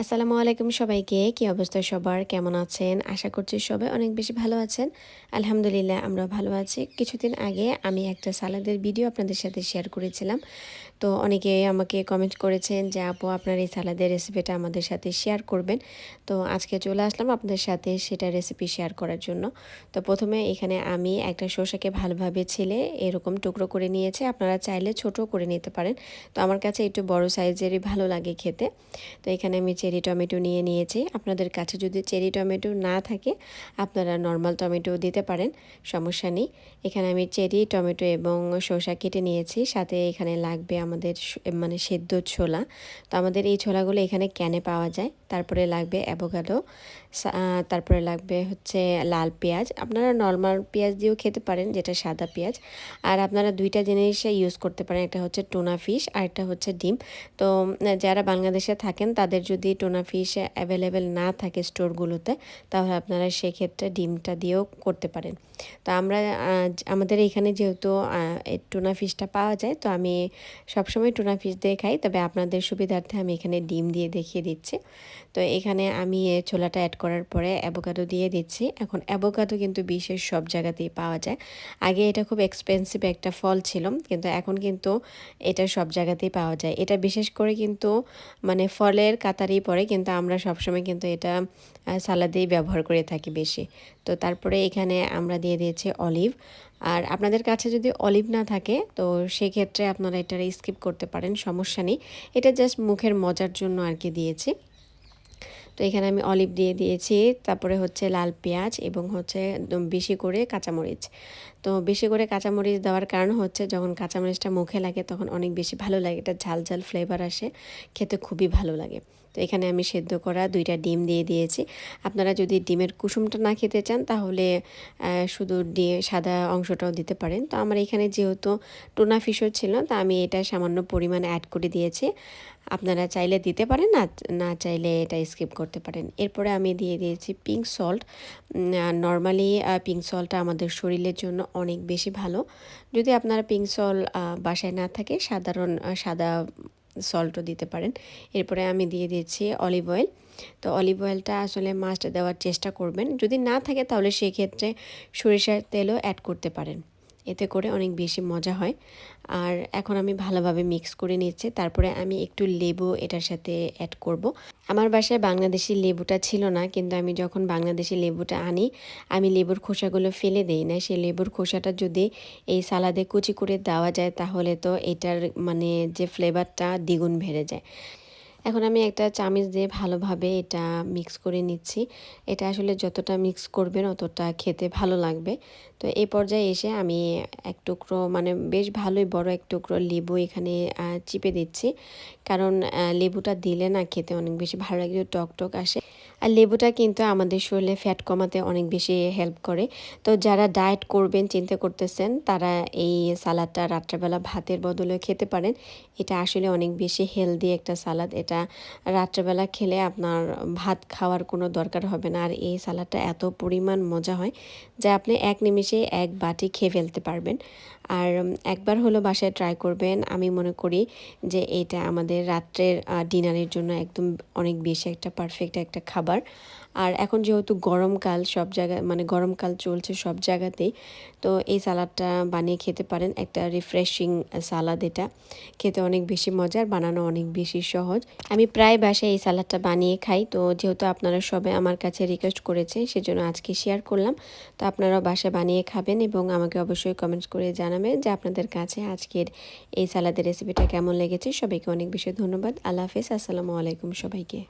আসসালামু আলাইকুম সবাইকে। কি অবস্থা সবার? কেমন আছেন? আশা করছি সবাই অনেক বেশি ভালো আছেন। আলহামদুলিল্লাহ, আমরা ভালো আছি। কিছুদিন আগে আমি একটা সালাদের ভিডিও আপনাদের সাথে শেয়ার করেছিলাম। তো অনেকে আমাকে কমেন্ট করেছেন যে, আপু, আপনার এই সালাদের রেসিপিটা আমাদের সাথে শেয়ার করবেন। তো আজকে চলে আসলাম আপনাদের সাথে সেটা রেসিপি শেয়ার করার জন্য। তো প্রথমে এখানে আমি একটা শসাকে ভালোভাবে ছেলে এরকম টুকরো করে নিয়েছে। আপনারা চাইলে ছোট করে নিতে পারেন। তো আমার কাছে একটু বড় সাইজেরই ভালো লাগে খেতে। তো এখানে আমি চেরি টমেটো নিয়ে নিয়েছি। আপনাদের কাছে যদি চেরি টমেটো না থাকে, আপনারা নর্মাল টমেটো দিতে পারেন, সমস্যা নেই। এখানে আমি চেরি, টমেটো এবং শসা কেটে নিয়েছি। সাথে এখানে লাগবে আমাদের মানে সেদ্ধ ছোলা। তো আমাদের এই ছোলাগুলো এখানে ক্যানে পাওয়া যায়। তারপরে লাগবে অ্যাভোকাডো তারপরে লাগবে হচ্ছে লাল পেঁয়াজ। আপনারা নর্মাল পেঁয়াজ দিয়েও খেতে পারেন, যেটা সাদা পেঁয়াজ। আর আপনারা দুইটা জিনিস ইউজ করতে পারেন। একটা হচ্ছে টোনা ফিশ আর একটা হচ্ছে ডিম। তো যারা বাংলাদেশে থাকেন, তাদের যদি টোনা ফিশ অ্যাভেলেবেল না থাকে স্টোরগুলোতে তাহলে আপনারা সেক্ষেত্রে ডিমটা দিয়েও করতে পারেন। তো আমরা আমাদের এখানে যেহেতু টোনা ফিশটা পাওয়া যায়, তো আমি সবসময় টোনা ফিশ দিয়ে খাই, তবে আপনাদের সুবিধার্থে আমি এখানে ডিম দিয়ে দেখিয়ে দিচ্ছি। তো এখানে আমি ছোলাটা অ্যাড করার পরে অ্যাভোকাডো দিয়ে দিচ্ছি। এখন অ্যাভোকাডো কিন্তু বিশেষ সব জায়গাতেই পাওয়া যায়। আগে এটা খুব এক্সপেন্সিভ একটা ফল ছিল, কিন্তু এখন কিন্তু এটা সব জায়গাতেই পাওয়া যায়। এটা বিশেষ করে কিন্তু মানে ফলের কাতারেই পড়ে কিন্তু আমরা সবসময় কিন্তু এটা সালাদেই ব্যবহার করে থাকি বেশি। তো তারপরে এখানে আমরা দিয়ে দিয়েছি অলিভ। আর আপনাদের কাছে যদি অলিভ না থাকে, তো সেক্ষেত্রে আপনারা এটা স্কিপ করতে পারেন, সমস্যা নেই। এটা জাস্ট মুখের মজার জন্য আর কি দিয়েছি। তো এখানে আমি অলিভ দিয়ে দিয়েছি, তারপরে হচ্ছে লাল পেঁয়াজ এবং হচ্ছে বেশি করে কাঁচামরিচ। তো বেশি করে কাঁচামরিচ দেওয়ার কারণ হচ্ছে যখন কাঁচামরিচটা মুখে লাগে তখন অনেক বেশি ভালো লাগে, এটা ঝাল ঝাল ফ্লেভার আসে, খেতে খুবই ভালো লাগে। তো এখানে আমি সেদ্ধ করা দুইটা ডিম দিয়ে দিয়েছি। আপনারা যদি ডিমের কুসুমটা না খেতে চান, তাহলে শুধু ডিম সাদা অংশটাও দিতে পারেন। তো আমার এখানে যেহেতু টোনা ফিশও ছিল, তা আমি এটা সামান্য পরিমাণ অ্যাড করে দিয়েছি। আপনারা চাইলে দিতে পারেন, না না চাইলে এটা স্কিপ করতে পারেন। এরপরে আমি দিয়ে দিয়েছি পিঙ্ক সল্ট নর্মালি পিঙ্ক সল্টটা আমাদের শরীরের জন্য অনেক বেশি ভালো। যদি আপনারা পিঙ্ক সল বাসায় না থাকে, সাধারণ সাদা সল্টও দিতে পারেন। এরপরে আমি দিয়ে দিয়েছি অলিভ অয়েল তো অলিভ অয়েলটা আসলে মাস্ট দেওয়ার চেষ্টা করবেন। যদি না থাকে তাহলে সেক্ষেত্রে সরিষার তেলও অ্যাড করতে পারেন। এতে করে অনেক বেশি মজা হয়। আর এখন আমি ভালোভাবে মিক্স করে নিচ্ছি। তারপরে আমি একটু লেবু এটার সাথে অ্যাড করব। আমার বাসায় বাংলাদেশি লেবুটা ছিল না, কিন্তু আমি যখন বাংলাদেশি লেবুটা আনি, আমি লেবুর খোসাগুলো ফেলে দেই না। সেই লেবুর খোসাটা যদি এই সালাদে কুচি করে দেওয়া যায়, তাহলে তো এটার মানে যে ফ্লেভারটা দ্বিগুণ বেড়ে যায়। এখন আমি একটা চামিচ দিয়ে ভালোভাবে এটা মিক্স করে নিচ্ছি। এটা আসলে যতটা মিক্স করবেন অতটা খেতে ভালো লাগবে। তো এই পর্যায়ে এসে আমি এক টুকরো মানে বেশ ভালোই বড় এক টুকরো লেবু এখানে চিপে দিচ্ছি। কারণ লেবুটা দিলে না খেতে অনেক বেশি ভালো লাগে টক টক আসে। আর লেবুটা কিন্তু আমাদের শরীরে ফ্যাট কমাতে অনেক বেশি হেল্প করে। তো যারা ডায়েট করবেন, চিন্তা করতেছেন, তারা এই সালাদটা রাত্রেবেলা ভাতের বদলে খেতে পারেন। এটা আসলে অনেক বেশি হেলদি একটা সালাদ। এটা রাত্রেবেলা খেলে আপনার ভাত খাওয়ার কোনো দরকার হবে না। আর এই সালাদটা এত পরিমাণ মজা হয় যে আপনি এক নিমিষে এক বাটি খেয়ে ফেলতে পারবেন। আর একবার হলো বাসায় ট্রাই করবেন। আমি মনে করি যে এটা আমাদের রাত্রের ডিনারের জন্য একদম অনেক বেশি একটা পারফেক্ট একটা খাবার। আর এখন যেহেতু গরমকাল সব জায়গায় মানে গরমকাল চলছে সব জায়গাতেই, তো এই সালাদটা বানিয়ে খেতে পারেন। একটা রিফ্রেশিং সালাদ এটা। খেতে অনেক বেশি মজার বানানো অনেক বেশি সহজ। আমি প্রায় বাসায় এই সালাদটা বানিয়ে খাই। তো যেহেতু আপনারা সবাই আমার কাছে রিকোয়েস্ট করেছে সেজন্য আজকে শেয়ার করলাম। তো আপনারাও বাসায় বানিয়ে খাবেন এবং আমাকে অবশ্যই কমেন্টস করে জানাবেন যে আপনাদের কাছে আজকের এই সালাদের রেসিপিটা কেমন লেগেছে। সবাইকে অনেক বেশি ধন্যবাদ। আল্লাহ হাফেজ। আসসালামু আলাইকুম সবাইকে।